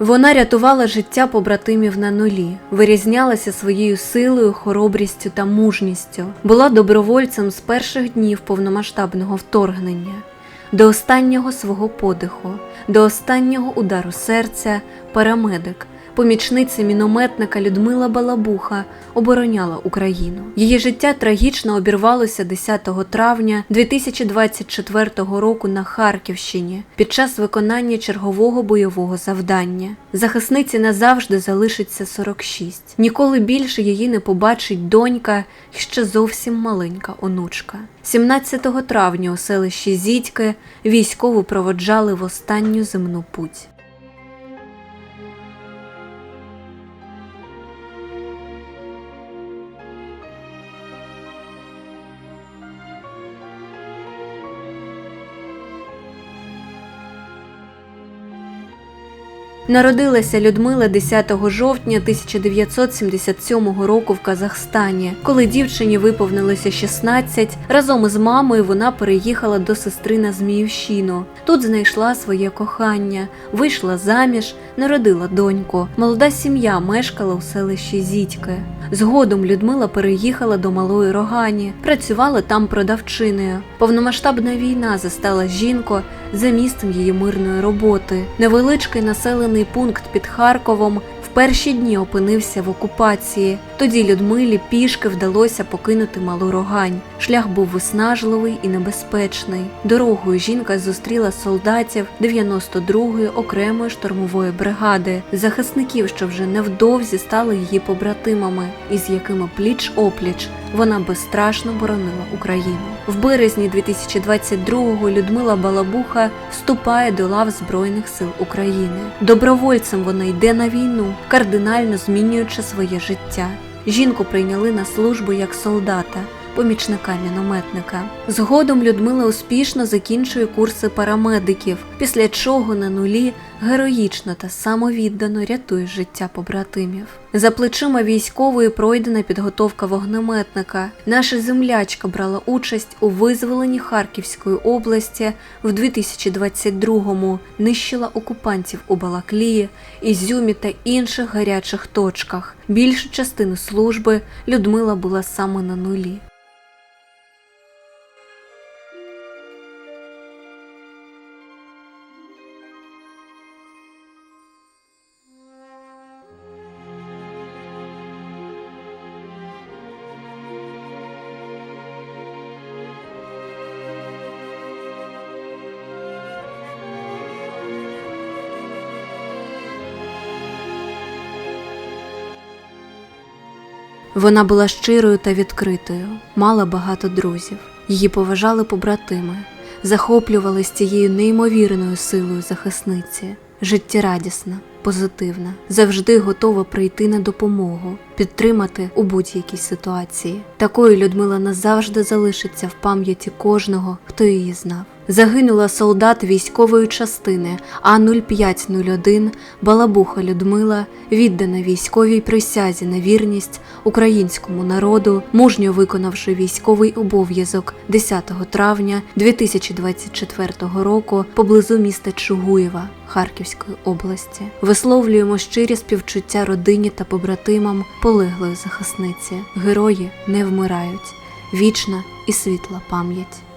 Вона рятувала життя побратимів на нулі, вирізнялася своєю силою, хоробрістю та мужністю, була добровольцем з перших днів повномасштабного вторгнення, до останнього свого подиху, до останнього удару серця, парамедик, помічниця мінометника Людмила Балабуха обороняла Україну. Її життя трагічно обірвалося 10 травня 2024 року на Харківщині під час виконання чергового бойового завдання. Захисниці назавжди залишиться 46. Ніколи більше її не побачить донька ще зовсім маленька онучка. 17 травня у селищі Зідьки військову проводжали в останню земну путь. Народилася Людмила 10 жовтня 1977 року в Казахстані. Коли дівчині виповнилося 16, разом із мамою вона переїхала до сестри на Зміївщину. Тут знайшла своє кохання, вийшла заміж, народила доньку. Молода сім'я мешкала у селищі Зітьки. Згодом Людмила переїхала до Малої Рогані, працювала там продавчиною. Повномасштабна війна застала жінку за місцем її мирної роботи. Невеличкий населений пункт під Харковом перші дні опинився в окупації. Тоді Людмилі пішки вдалося покинути малу рогань. Шлях був виснажливий і небезпечний. Дорогою жінка зустріла солдатів 92-ї окремої штурмової бригади, захисників, що вже невдовзі стали її побратимами, із якими пліч опліч вона безстрашно боронила Україну. В березні 2022-го Людмила Балабуха вступає до лав Збройних сил України. Добровольцем вона йде на війну, кардинально змінюючи своє життя. Жінку прийняли на службу як солдата. Помічника мінометника. Згодом Людмила успішно закінчує курси парамедиків, після чого на нулі героїчно та самовіддано рятує життя побратимів. За плечима військової пройдена підготовка вогнеметника. Наша землячка брала участь у визволенні Харківської області в 2022-му, нищила окупантів у Балаклії, Ізюмі та інших гарячих точках. Більшу частину служби Людмила була саме на нулі. Вона була щирою та відкритою, мала багато друзів. Її поважали побратими, захоплювались цією неймовірною силою захисниці, життєрадісна, позитивна, завжди готова прийти на допомогу, підтримати у будь-якій ситуації. Такою Людмила назавжди залишиться в пам'яті кожного, хто її знав. Загинула солдат військової частини А0501 Балабуха Людмила, віддана військовій присязі на вірність українському народу, мужньо виконавши військовий обов'язок 10 травня 2024 року поблизу міста Чугуєва Харківської області. Висловлюємо щирі співчуття родині та побратимам полеглої захисниці. Герої не вмирають. Вічна і світла пам'ять.